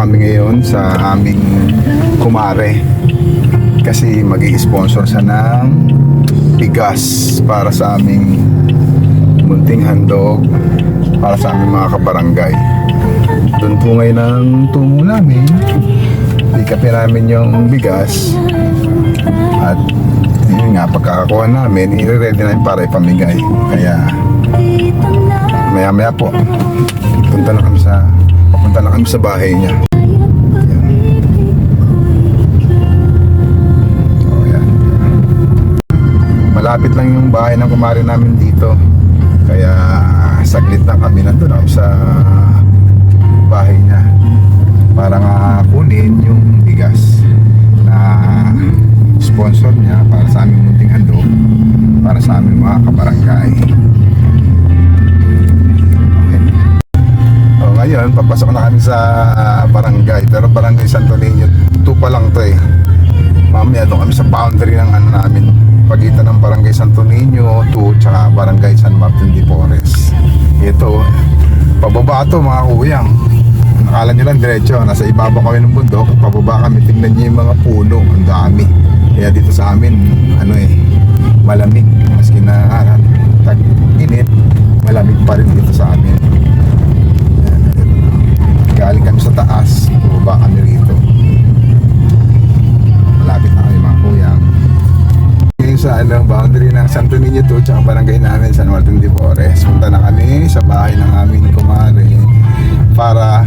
Kami ngayon sa aming kumare kasi mag sponsor sa ng bigas para sa aming munting handog para sa aming mga kabarangay. Doon po ngayon ang tungo namin. Ikapin namin yung bigas at yun nga, pagkakakuha namin, i-ready namin para ipamigay. Kaya maya maya po, punta na kami sa papunta na kami sa bahay niya. Malapit lang yung bahay ng kumari namin dito. Kaya saglit na kami nandun ako sa bahay niya para nga kunin yung bigas na sponsor niya para sa aming munting handog para sa aming mga kabarangay. Okay. So, ngayon, papasok na kami sa barangay. Pero barangay Santo Niño, 2 pa lang to eh. Mamaya doon kami sa boundary ng ano namin. Pagitan ng barangay Santo Niño 2 tsaka barangay San Martin de Porres. Ito, pababa to mga kuyang. Nakala nyo lang diretso, nasa ibaba kami ng bundok. Pababa kami, tingnan nyo yung mga puno. Ang dami. Kaya dito sa amin, ano eh, malamig. Maski na ah, tag-init, sa ano, boundary ng Santo Niño 2 tsaka barangay namin San Martin de Porres. Punta na kami sa bahay ng aming kumare para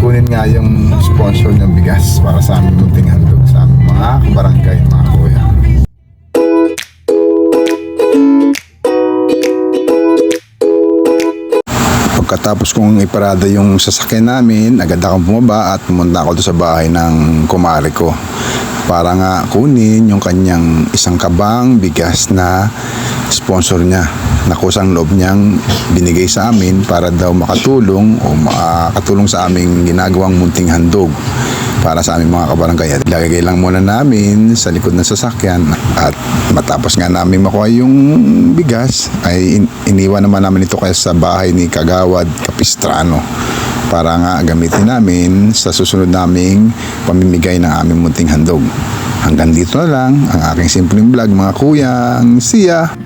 kunin nga yung sponsor ng bigas para sa aming munting handog sa aming mga barangay mga kuyang. Pagkatapos kong iparada yung sasakyan namin, agad akong bumaba at pumunta ako sa bahay ng kumare ko para nga kunin yung kanyang isang kabang bigas na sponsor niya na kusang loob niyang binigay sa amin para daw makatulong o makatulong sa aming ginagawang munting handog para sa aming mga kabarangay. At Ilagay lang muna namin sa likod ng sasakyan at matapos nga namin makuha yung bigas ay in- iniwan naman namin ito kaya sa bahay ni Kagawad Capistrano para nga gamitin namin sa susunod naming pamimigay ng aming munting handog. Hanggang dito na lang ang aking simpleng vlog mga kuyang. See ya!